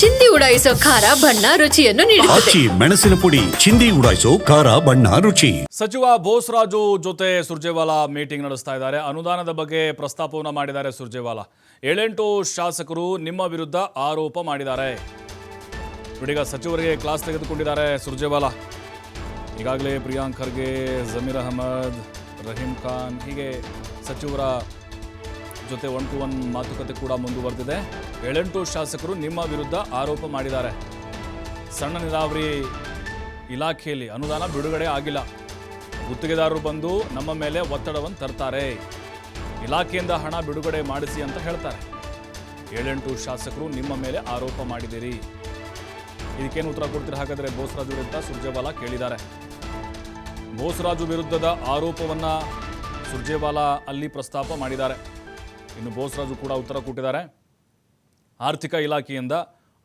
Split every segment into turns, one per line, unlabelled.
ಚಿಂದಿ ಉಡಾಯಿಸೋ ಖಾರ ಬಣ್ಣ ರುಚಿಯನ್ನು ನೀಡುತ್ತದೆ.
ಆಚಿ ಮೆಣಸಿನ ಪುಡಿ ಚಿಂದಿ ಉಡಾಯಿಸೋ ಖಾರ ಬಣ್ಣ ರುಚಿ.
ಸಚಿವ ಬೋಸ್ರಾಜು ಜೊತೆ ಸುರ್ಜೇವಾಲಾ ಮೀಟಿಂಗ್ ನಡೆಸ್ತಾ ಇದ್ದಾರೆ. ಅನುದಾನದ ಬಗ್ಗೆ ಪ್ರಸ್ತಾಪವನ್ನು ಮಾಡಿದ್ದಾರೆ ಸುರ್ಜೇವಾಲಾ. ಏಳೆಂಟು ಶಾಸಕರು ನಿಮ್ಮ ವಿರುದ್ಧ ಆರೋಪ ಮಾಡಿದ್ದಾರೆ. ಇದೀಗ ಸಚಿವರಿಗೆ ಕ್ಲಾಸ್ ತೆಗೆದುಕೊಂಡಿದ್ದಾರೆ ಸುರ್ಜೇವಾಲಾ. ಈಗಾಗಲೇ ಪ್ರಿಯಾಂಕ್ ಖರ್ಗೆ ಜಮೀರ್ ಅಹಮದ್ ರಹೀಂ ಖಾನ್ ಹೀಗೆ ಸಚಿವರ ಜೊತೆ ಒನ್ ಟು ಒನ್ ಮಾತುಕತೆ ಕೂಡ ಮುಂದುವರೆದಿದೆ. ಏಳೆಂಟು ಶಾಸಕರು ನಿಮ್ಮ ವಿರುದ್ಧ ಆರೋಪ ಮಾಡಿದ್ದಾರೆ. ಸಣ್ಣ ನೀರಾವರಿ ಇಲಾಖೆಯಲ್ಲಿ ಅನುದಾನ ಬಿಡುಗಡೆ ಆಗಿಲ್ಲ. ಗುತ್ತಿಗೆದಾರರು ಬಂದು ನಮ್ಮ ಮೇಲೆ ಒತ್ತಡವನ್ನು ತರ್ತಾರೆ. ಇಲಾಖೆಯಿಂದ ಹಣ ಬಿಡುಗಡೆ ಮಾಡಿಸಿ ಅಂತ ಹೇಳ್ತಾರೆ. ಏಳೆಂಟು ಶಾಸಕರು ನಿಮ್ಮ ಮೇಲೆ ಆರೋಪ ಮಾಡಿದಿರಿ ಇದಕ್ಕೇನು ಉತ್ತರ ಕೊಡ್ತೀರಿ? ಹಾಗಾದರೆ ಬೋಸರಾಜು ವಿರುದ್ಧ ಸುರ್ಜೇವಾಲಾ ಕೇಳಿದ್ದಾರೆ. ಬೋಸರಾಜು ವಿರುದ್ಧದ ಆರೋಪವನ್ನು ಸುರ್ಜೇವಾಲಾ ಅಲ್ಲಿ ಪ್ರಸ್ತಾಪ ಮಾಡಿದ್ದಾರೆ. ಇನ್ನು ಬೋಸರಾಜು ಕೂಡ ಉತ್ತರ ಕೊಟ್ಟಿದ್ದಾರೆ. ಆರ್ಥಿಕ ಇಲಾಖೆಯಿಂದ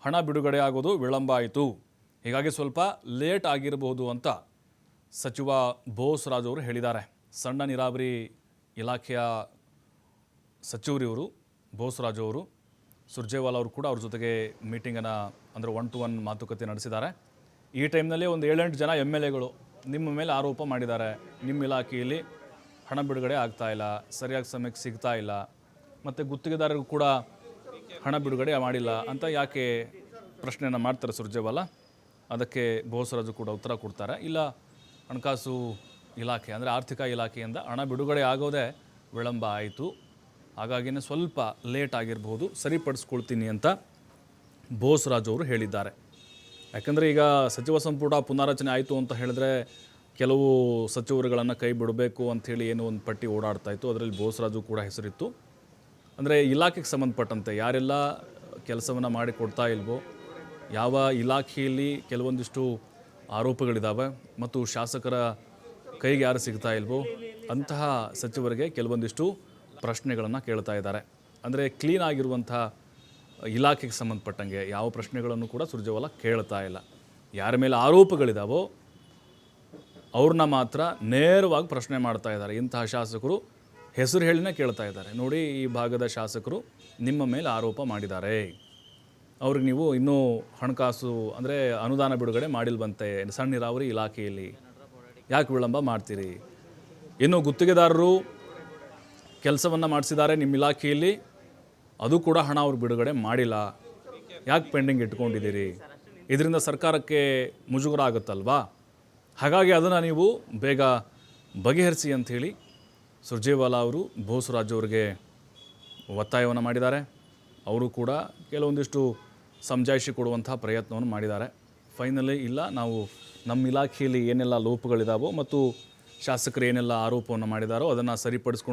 ಹಣ ಬಿಡುಗಡೆ ಆಗೋದು ವಿಳಂಬ ಆಯಿತು. ಹೀಗಾಗಿ ಸ್ವಲ್ಪ ಲೇಟ್ ಆಗಿರಬಹುದು ಅಂತ ಸಚಿವ ಬೋಸ್ ರಾಜು ಅವರು ಹೇಳಿದ್ದಾರೆ. ಸಣ್ಣ ನೀರಾವರಿ ಇಲಾಖೆಯ ಸಚಿವರಿವರು ಬೋಸ್ ರಾಜು ಅವರು, ಸುರ್ಜೇವಾಲ್ ಅವರು ಕೂಡ ಅವ್ರ ಜೊತೆಗೆ ಮೀಟಿಂಗನ್ನು ಅಂದರೆ ಒನ್ ಟು ಒನ್ ಮಾತುಕತೆ ನಡೆಸಿದ್ದಾರೆ. ಈ ಟೈಮ್ನಲ್ಲಿ ಒಂದು ಏಳೆಂಟು ಜನ ಎಂ ಎಲ್ ಎಗಳು ನಿಮ್ಮ ಮೇಲೆ ಆರೋಪ ಮಾಡಿದ್ದಾರೆ. ನಿಮ್ಮ ಇಲಾಖೆಯಲ್ಲಿ ಹಣ ಬಿಡುಗಡೆ ಆಗ್ತಾ ಇಲ್ಲ, ಸರಿಯಾಗಿ ಸಮಯಕ್ಕೆ ಸಿಗ್ತಾ ಇಲ್ಲ ಮತ್ತು ಗುತ್ತಿಗೆದಾರರಿಗೂ ಕೂಡ ಹಣ ಬಿಡುಗಡೆ ಮಾಡಿಲ್ಲ ಅಂತ ಯಾಕೆ ಪ್ರಶ್ನೆಯನ್ನು ಮಾಡ್ತಾರೆ ಸುರ್ಜೇವಾಲ? ಅದಕ್ಕೆ ಬೋಸರಾಜು ಕೂಡ ಉತ್ತರ ಕೊಡ್ತಾರೆ. ಇಲ್ಲ, ಹಣಕಾಸು ಇಲಾಖೆ, ಅಂದರೆ ಆರ್ಥಿಕ ಇಲಾಖೆಯಿಂದ ಹಣ ಬಿಡುಗಡೆ ಆಗೋದೇ ವಿಳಂಬ ಆಯಿತು. ಹಾಗಾಗಿನೇ ಸ್ವಲ್ಪ ಲೇಟ್ ಆಗಿರ್ಬೋದು, ಸರಿಪಡಿಸ್ಕೊಳ್ತೀನಿ ಅಂತ ಬೋಸರಾಜು ಅವರು ಹೇಳಿದ್ದಾರೆ. ಯಾಕಂದರೆ ಈಗ ಸಚಿವ ಸಂಪುಟ ಪುನಾರಚನೆ ಆಯಿತು ಅಂತ ಹೇಳಿದ್ರೆ ಕೆಲವು ಸಚಿವರುಗಳನ್ನು ಕೈ ಬಿಡಬೇಕು ಅಂಥೇಳಿ ಏನೋ ಒಂದು ಪಟ್ಟಿ ಓಡಾಡ್ತಾ ಇತ್ತು. ಅದರಲ್ಲಿ ಬೋಸರಾಜು ಕೂಡ ಹೆಸರಿತ್ತು. ಅಂದರೆ ಇಲಾಖೆಗೆ ಸಂಬಂಧಪಟ್ಟಂತೆ ಯಾರೆಲ್ಲ ಕೆಲಸವನ್ನು ಮಾಡಿ ಕೊಡ್ತಾ ಇಲ್ವೋ, ಯಾವ ಇಲಾಖೆಯಲ್ಲಿ ಕೆಲವೊಂದಿಷ್ಟು ಆರೋಪಗಳಿದ್ದಾವೆ ಮತ್ತು ಶಾಸಕರ ಕೈಗೆ ಯಾರು ಸಿಗ್ತಾ ಇಲ್ವೋ, ಅಂತಹ ಸಚಿವರಿಗೆ ಕೆಲವೊಂದಿಷ್ಟು ಪ್ರಶ್ನೆಗಳನ್ನು ಕೇಳ್ತಾ ಇದ್ದಾರೆ. ಅಂದರೆ ಕ್ಲೀನ್ ಆಗಿರುವಂಥ ಇಲಾಖೆಗೆ ಸಂಬಂಧಪಟ್ಟಂಗೆ ಯಾವ ಪ್ರಶ್ನೆಗಳನ್ನು ಕೂಡ ಸುರ್ಜೇವಾಲಾ ಕೇಳ್ತಾ ಇಲ್ಲ. ಯಾರ ಮೇಲೆ ಆರೋಪಗಳಿದ್ದಾವೋ ಅವ್ರನ್ನ ಮಾತ್ರ ನೇರವಾಗಿ ಪ್ರಶ್ನೆ ಮಾಡ್ತಾ ಇದ್ದಾರೆ. ಇಂತಹ ಶಾಸಕರು ಹೆಸರು ಹೇಳಿನೇ ಕೇಳ್ತಾ ಇದ್ದಾರೆ. ನೋಡಿ ಈ ಭಾಗದ ಶಾಸಕರು ನಿಮ್ಮ ಮೇಲೆ ಆರೋಪ ಮಾಡಿದ್ದಾರೆ. ಅವ್ರಿಗೆ ನೀವು ಇನ್ನೂ ಹಣಕಾಸು ಅಂದರೆ ಅನುದಾನ ಬಿಡುಗಡೆ ಮಾಡಿಲ್ವಂತೆ, ಸಣ್ಣ ನೀರಾವರಿ ಇಲಾಖೆಯಲ್ಲಿ. ಯಾಕೆ ವಿಳಂಬ ಮಾಡ್ತೀರಿ? ಇನ್ನು ಗುತ್ತಿಗೆದಾರರು ಕೆಲಸವನ್ನು ಮಾಡಿಸಿದ್ದಾರೆ ನಿಮ್ಮ ಇಲಾಖೆಯಲ್ಲಿ. ಅದು ಕೂಡ ಹಣ ಅವ್ರು ಬಿಡುಗಡೆ ಮಾಡಿಲ್ಲ. ಯಾಕೆ ಪೆಂಡಿಂಗ್ ಇಟ್ಕೊಂಡಿದ್ದೀರಿ? ಇದರಿಂದ ಸರ್ಕಾರಕ್ಕೆ ಮುಜುಗರ ಆಗುತ್ತಲ್ವಾ? ಹಾಗಾಗಿ ಅದನ್ನು ನೀವು ಬೇಗ ಬಗೆಹರಿಸಿ ಅಂಥೇಳಿ ಸುರ್ಜೇವಾಲಾ ಅವರು ಬೋಸರಾಜ್ ಅವರಿಗೆ ಒತ್ತಾಯವನ್ನು ಮಾಡಿದ್ದಾರೆ. ಅವರು ಕೂಡ ಕೆಲವೊಂದಿಷ್ಟು ಸಮಜಾಯಿಷಿ ಕೊಡುವಂಥ ಪ್ರಯತ್ನವನ್ನು ಮಾಡಿದ್ದಾರೆ. ಫೈನಲಿ ಇಲ್ಲ, ನಾವು ನಮ್ಮ ಇಲಾಖೆಯಲ್ಲಿ ಏನೆಲ್ಲ ಲೋಪಗಳಿದಾವೋ ಮತ್ತು ಶಾಸಕರು ಏನೆಲ್ಲ ಆರೋಪವನ್ನು ಮಾಡಿದಾರೋ ಅದನ್ನು ಸರಿಪಡಿಸ್ಕೊಂಡು